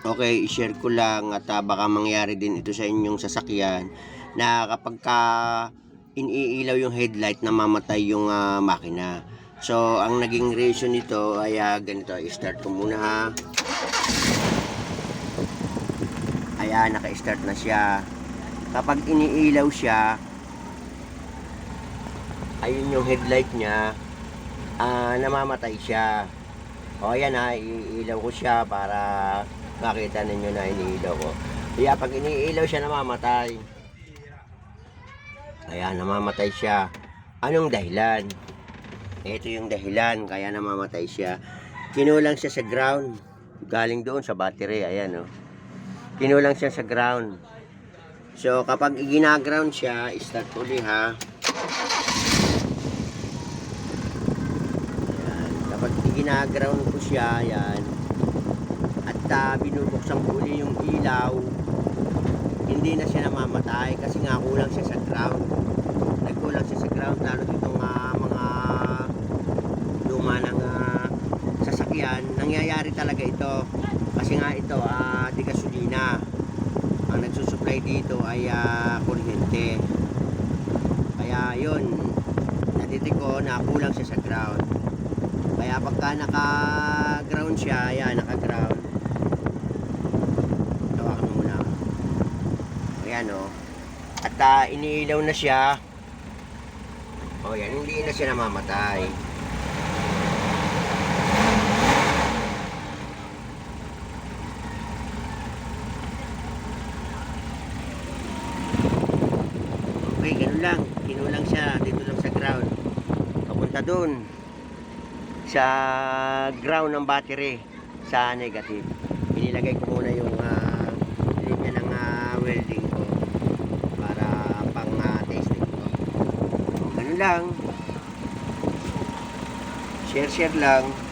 Okay, i-share ko lang at ah, baka mangyari din ito sa inyong sasakyan na kapag ka iniilaw yung headlight namamatay yung ah, makina. So, ang naging reason nito ay ah, ganito. I-start ko muna ha. Ayan, naka-start na siya. Kapag iniilaw siya, ayun yung headlight niya, ah, namamatay siya. O ayan ha, iilaw ko siya para makita ninyo na iniilaw ko. Kaya pag iniilaw siya, namamatay. Ayan, namamatay siya. Anong dahilan? Ito yung dahilan, kaya namamatay siya. Kinulang siya sa ground. Galing doon sa battery, ayan o. Kinulang siya sa ground. So, kapag ginaground siya, start uli ha. Ayan. Kapag ginaground ko siya, ayan. At uh, binubuksan ko uli yung ilaw, hindi na siya namamatay kasi nga kulang siya sa ground. Nagkulang siya sa ground lalo itong ah, mga luma ng ah, sasakyan. Nangyayari talaga ito. Kasi nga ito, ah, di gasolina. Ang nagsusupply dito ay ah, kuryente. Kaya yun, natitik ko na kulang siya sa ground. Kaya pagka naka-ground siya, ayan, naka-ground. Tawakan mo muna. Ayan o. At ah, iniilaw na siya. O yan, hindi na siya namamatay. Okay, ganun lang. Kinulang siya dito lang sa ground. Papunta dun sa ground ng battery sa negative. Inilagay ko muna yung ah, linya ng ah, welding ko para pang ah, testing ko. Ganun lang. Share-share lang.